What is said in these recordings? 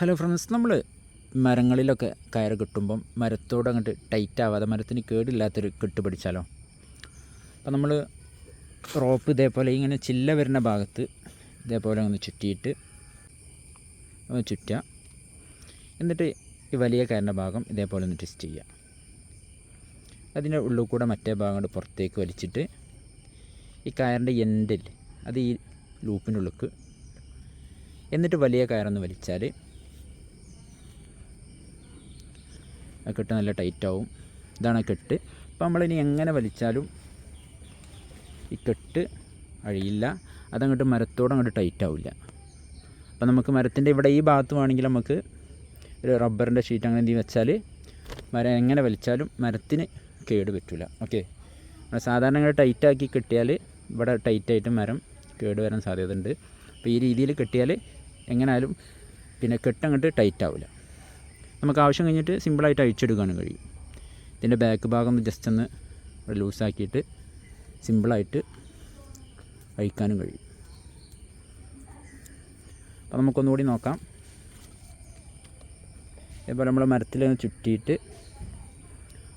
Hello friends നമ്മൾ മരങ്ങളിലൊക്കെ കയറ് കിട്ടുമ്പം മരത്തോട് അങ്ങോട്ട് ടൈറ്റ് ആവാതെ മരത്തിന് കേടില്ലാത്തൊരു കെട്ട് പിടിച്ചാലോ? അപ്പം നമ്മൾ റോപ്പ് ഇതേപോലെ ഇങ്ങനെ ചില്ല വരുന്ന ഭാഗത്ത് ഇതേപോലെ ഒന്ന് ചുറ്റിയിട്ട് ഒന്ന് ചുറ്റുക എന്നിട്ട് ഈ വലിയ കയറിന്റെ ഭാഗം ഇതേപോലെ ഒന്ന് ട്വിസ്റ്റ് ചെയ്യുക അതിന്റെ ഉള്ളിൽ കൂടെ മറ്റേ ഭാഗം കൊണ്ട് പുറത്തേക്ക് വലിച്ചിട്ട് ഈ കയറിന്റെ എൻഡിൽ അത് ഈ ഉള്ളിലേക്ക് എന്നിട്ട് വലിയ കയറൊന്ന് വലിച്ചാൽ ആ കെട്ട് നല്ല ടൈറ്റ് ആവും. ഇതാണ് കെട്ട്. അപ്പോൾ നമ്മളിനി എങ്ങനെ വലിച്ചാലും ഈ കെട്ട് അഴിയില്ല. അതങ്ങോട്ട് മരത്തോട് അങ്ങോട്ട് ടൈറ്റ് ആവില്ല. അപ്പോൾ നമുക്ക് മരത്തിന്റെ ഇവിടെ ഈ ഭാഗത്ത് വേണമെങ്കിൽ നമുക്ക് ഒരു റബ്ബറിന്റെ ഷീറ്റ് അങ്ങനെ എന്തെങ്കിലും വെച്ചാൽ മരം എങ്ങനെ വലിച്ചാലും മരത്തിന് കേട് പറ്റില്ല ഓക്കെ നമ്മൾ സാധാരണ ഇങ്ങനെ ടൈറ്റാക്കി കെട്ടിയാൽ ഇവിടെ ടൈറ്റായിട്ട് മരം കേട് വരാൻ സാധ്യതയുണ്ട്. അപ്പോൾ ഈ രീതിയിൽ കെട്ടിയാൽ എങ്ങനെയായാലും പിന്നെ കെട്ടങ്ങോട്ട് ടൈറ്റ് ആവില്ല. നമുക്ക് ആവശ്യം കഴിഞ്ഞിട്ട് സിമ്പിളായിട്ട് അഴിച്ചെടുക്കാനും കഴിയും. ഇതിന്റെ ബാക്ക് ഭാഗം ജസ്റ്റ് ഒന്ന് ലൂസാക്കിയിട്ട് സിമ്പിളായിട്ട് അഴിക്കാനും കഴിയും. അപ്പോൾ നമുക്കൊന്നുകൂടി നോക്കാം. ഇതേപോലെ നമ്മൾ മരത്തിൽ ഒന്ന് ചുറ്റിയിട്ട്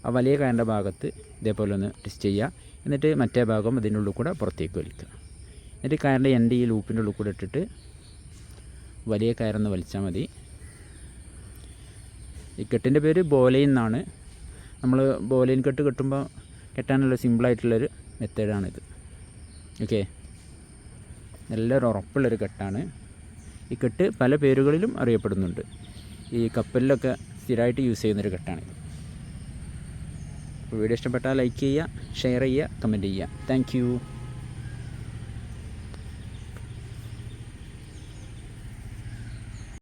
ആ വലിയ കയറിന്റെ ഭാഗത്ത് ഇതേപോലെ ഒന്ന് ടിസ്റ്റ് ചെയ്യുക. എന്നിട്ട് മറ്റേ ഭാഗം അതിന്റെ ഉള്ളിൽ കൂടെ പുറത്തേക്ക് വലിക്കുക. എന്നിട്ട് കയറിന്റെ എന്റെ ഈ ലൂപ്പിന്റെ ഉള്ളിൽ കൂടെ ഇട്ടിട്ട് വലിയ കയറൊന്ന് വലിച്ചാൽ മതി. ഈ കെട്ടിന്റെ പേര് ബോലൈൻ എന്നാണ്. നമ്മൾ ബോലൈൻ കെട്ട് കെട്ടുമ്പോൾ കെട്ടാനുള്ള സിമ്പിളായിട്ടുള്ളൊരു മെത്തേഡാണിത്. ഓക്കെ നല്ലൊരു ഉറപ്പുള്ളൊരു കെട്ടാണ്. ഈ കെട്ട് പല പേരുകളിലും അറിയപ്പെടുന്നുണ്ട്. ഈ കപ്പലിലൊക്കെ സ്ഥിരമായിട്ട് യൂസ് ചെയ്യുന്നൊരു അപ്പോൾ വീഡിയോ ഇഷ്ടപ്പെട്ടാൽ ലൈക്ക് ചെയ്യുക ഷെയർ ചെയ്യുക കമന്റ് ചെയ്യുക. താങ്ക്